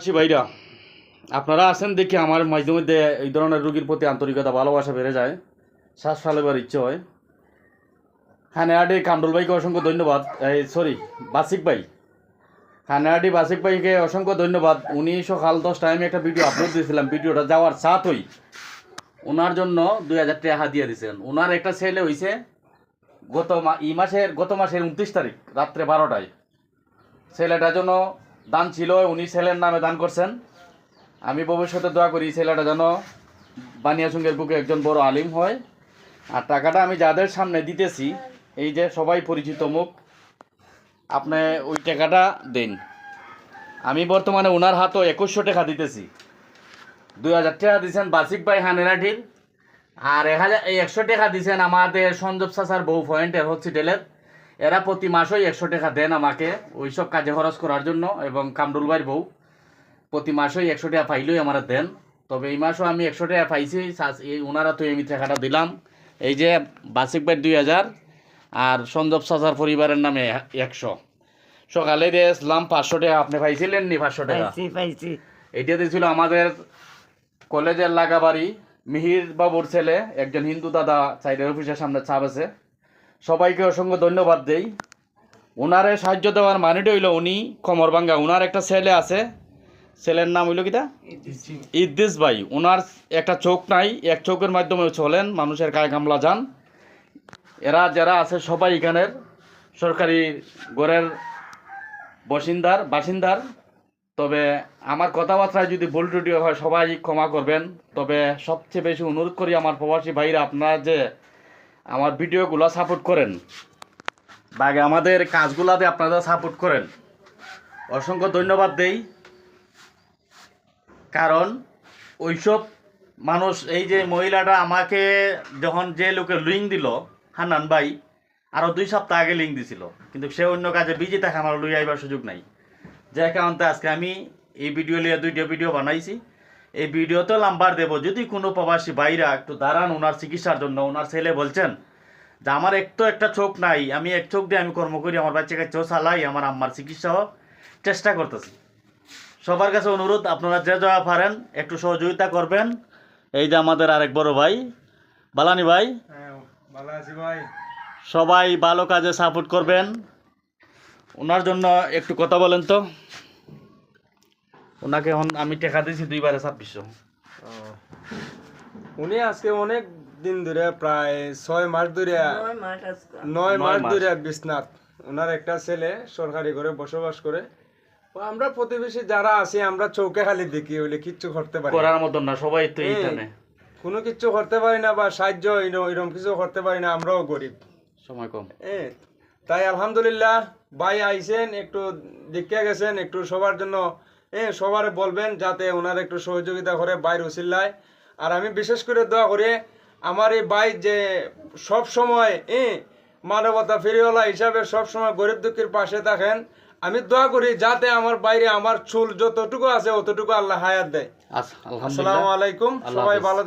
আছি ভাইরা। আপনারা আছেন দেখি আমার মাঝে মধ্যে এই ধরনের রোগীর প্রতি আন্তরিকতা, ভালোবাসা বেড়ে যায়। শ্বাস ফেলেবার ইচ্ছে হয়। হানেহাটি কামরুল ভাইকে অসংখ্য ধন্যবাদ। এই সরি বাসিক ভাই। হানেহাটি বাসিক ভাইকে অসংখ্য ধন্যবাদ। উনি সকাল দশটায় আমি একটা ভিডিও আপলোড দিয়েছিলাম। ভিডিওটা যাওয়ার সাথ হই ওনার জন্য দুই হাজার টাকা দিয়ে দিয়েছেন। ওনার একটা ছেলে হইছে গত মা, এই মাসের, গত মাসের উনত্রিশ তারিখ, রাত্রে বারোটায়। ছেলেটার জন্য দান ছিল, উনি ছেলের নামে দান করছেন। আমি ভবিষ্যতে দোয়া করি ছেলেটা যেন বানিয়াসুঙ্গের বুকে একজন বড় আলিম হয়। আর টাকাটা আমি যাদের সামনে দিতেছি, এই যে সবাই পরিচিত মুখ, আপনি ওই টাকাটা দেন। আমি বর্তমানে ওনার হাতও একুশশো টাকা দিতেছি। দুই হাজার টাকা দিয়েছেন বাসিক ভাই হানেরাটির আর এক হাজার একশো টাকা দিয়েছেন আমাদের সঞ্জব সাসার বউ পয়েন্টের হসপিটালের এরা প্রতি মাসেই একশো টাকা দেন আমাকে ওইসব কাজে খরচ করার জন্য এবং কামরুল ভাইয়ের বউ। প্রতি মাসেই একশো টাকা পাইলেই আমার দেন। তবে এই মাসও আমি একশো টাকা পাইছি এই ওনারা তো এই টাকাটা দিলাম। এই যে বাসিক ভাই দুই হাজার আর সঞ্জব সাসার পরিবারের নামে একশো। সকালে দিয়ে দিয়েছিলাম পাঁচশো টাকা আপনি পাইছিলেন নি পাঁচশো টাকা? পাইছি এটা দিয়েছিল আমাদের কলেজের লাগাবাড়ি মিহির বাবুর ছেলে একজন হিন্দু দাদা সাইডের অফিসের সামনে ছাপ আছে। সবাইকে অসংখ্য ধন্যবাদ দেই। ওনারে সাহায্য দেওয়ার মানেটা হইল উনি কমরবাঙ্গা ওনার একটা ছেলে আছে, ছেলের নাম হইল কিটা ইদ্দিস ভাই। ওনার একটা চোখ নাই, এক চোখের মাধ্যমে চলেন, মানুষের গায়ে গামলা যান। এরা যারা আছে সবাই এখানের সরকারি গড়ের বসিন্দার, বাসিন্দার। তবে আমার কথাবার্তায় যদি ভুল ত্রুটি হয়, সবাই ক্ষমা করবেন। তবে সবচেয়ে বেশি অনুরোধ করি আমার প্রবাসী ভাইরা, আপনারা যে আমার ভিডিওগুলো সাপোর্ট করেন। বা আমাদের কাজগুলাতে আপনারা সাপোর্ট করেন। অসংখ্য ধন্যবাদ দেই। কারণ ওইসব মানুষ, এই যে মহিলাটা আমাকে যখন যে লোকে লিঙ্ক দিল, হান্নান ভাই আরও দুই সপ্তাহ আগে লিঙ্ক দিছিল। কিন্তু সে অন্য কাজে বিজি থাকে, আমার লুই আইবার সুযোগ নাই। যে কারণতে আজকে আমি এই ভিডিও লিয়ে দুইটা ভিডিও বানাইছি। এই ভিডিওতে নাম্বার দেব। যদি কোনো প্রবাসী ভাইরা একটু দাঁড়ান ওনার চিকিৎসার জন্য ওনার ছেলে বলছেন যে আমার এক তো একটা চোখ নাই আমি এক চোখ দিয়ে আমি কর্ম করি আমার বাচ্চাকে চোখ চালাই আমার আম্মার চিকিৎসাও চেষ্টা করতেছি। সবার কাছে অনুরোধ আপনারা যে যাওয়া পারেন একটু সহযোগিতা করবেন। এই যে আমাদের আরেক বড় ভাই বালানি ভাই। হ্যাঁ ভালো আছি ভাই। সবাই ভালো কাজে সাপোর্ট করবেন। ওনার জন্য একটু কথা বলেন তো। ওনাকে এখন আমি টাকা দিয়েছি দুইবারে ছাব্বিশশো। উনি আজকে অনেক দিন ধরে প্রায় ছয় মাস ধরে নয় মাস। ধরে বিশ্বনাথ। ওনার একটা ছেলে সরকারি ঘরে বসবাস করে। আমরা প্রতিবেশী যারা আছি আমরা চৌকে খালি দেখি হইলে কিচ্ছু করতে পারি করার মতন না সবাই তো এইখানে। কোনো কিচ্ছু করতে পারি না বা সাহায্য এরম কিছু করতে পারি না আমরাও গরিব। সময় কম। এ, তাই আলহামদুলিল্লাহ ভাই আইছেন একটু দেখে গেছেন একটু সবার জন্য এ সবার বলবেন যাতে ওনার একটু সহযোগিতা করে বাইর উচিল্লায় আর আমি বিশেষ করে দোয়া করি আমার এই ভাই যে সব সময় এ মানবতা ফেরিওয়ালা হিসাবে সবসময় গরিব দুঃখীর পাশে থাকেন আমি দোয়া করি যাতে আমার বাইরে আমার চুল যতটুকু আছে অতটুকু আল্লাহ হায়াত দেয়। আসসালামু আলাইকুম সবাই ভালো